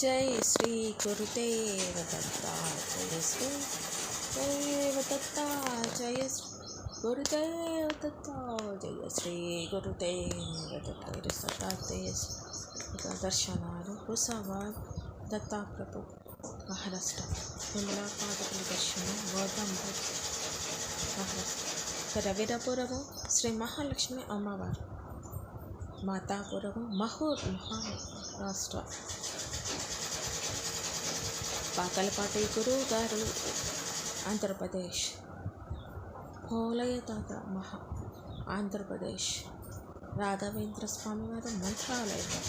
జై శ్రీ గురుదేవ దత్త జయ శ్రీ దేవ దత్త జయ శ్రీ గురుదేవ దత్త జయ శ్రీ గురుదేవ దత్త ఇది శతాబ్దయ దర్శనాలు హుసాబాద్ దత్తాప్రభు మహారాష్ట్ర విమలా పాదకుల దర్శనం గౌతమ్ బుద్ధ్ మహారాష్ట్ర రవిరపురము శ్రీ మహాలక్ష్మి అమ్మవారు మాతాపురము మహూర్ రాష్ట్ర. పాకలపాటి గురువు గారు. ఆంధ్రప్రదేశ్. పోలయ తాత మహా. ఆంధ్రప్రదేశ్. రాఘవేంద్ర స్వామి వారు మంత్రాలయం.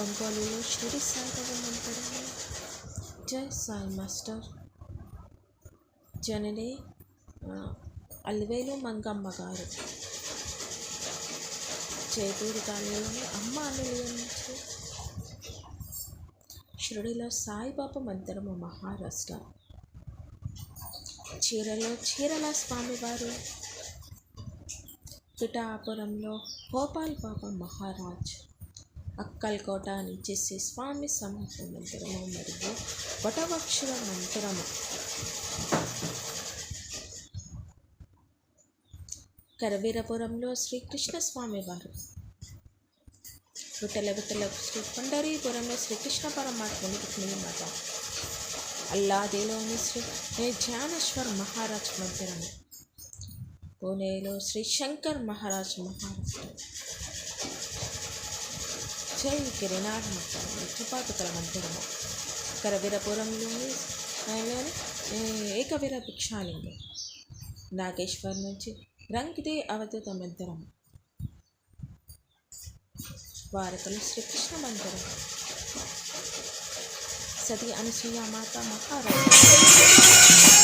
ఒంగోలులో షిరిడి సాయిబాబా మందిరము జై సాయి మాస్టర్. జనని అల్వేలు మంగమ్మ గారు. చేతూరు కాలనీలోని అమ్మ నిలయం షిరిడిలో సాయిబాబా మందిరము మహారాష్ట్ర. చీరలో చీరల స్వామివారు. పిఠాపురంలో గోపాల్ బాబా మహారాజ్. అక్కల్కోట నుంచి స్వామి సమూహ మందిరము మరియు వటవక్షుల మందిరము. కరవీరపురంలో శ్రీకృష్ణ స్వామి వారు విఠల శ్రీ పండరీపురంలో శ్రీకృష్ణ పరమాత్మని రుక్మిణి మాత. శ్రీ ఏ జ్ఞానేశ్వర్ మహారాజ్ మందిరం పూణేలో శ్రీ శంకర్ మహారాజ్ మహారాష్ట్ర జై గిరినాథ్ మందిరం నిత్యపాతకల మందిరము కరవీరపురంలోని ఏకవీర భిక్షాలింగం. నాగేశ్వర్ నుంచి రంగిదే అవధూత మందిరం ద్వారకలో శ్రీకృష్ణ మందిరం సతి అనసూయ మాత మహారాజు.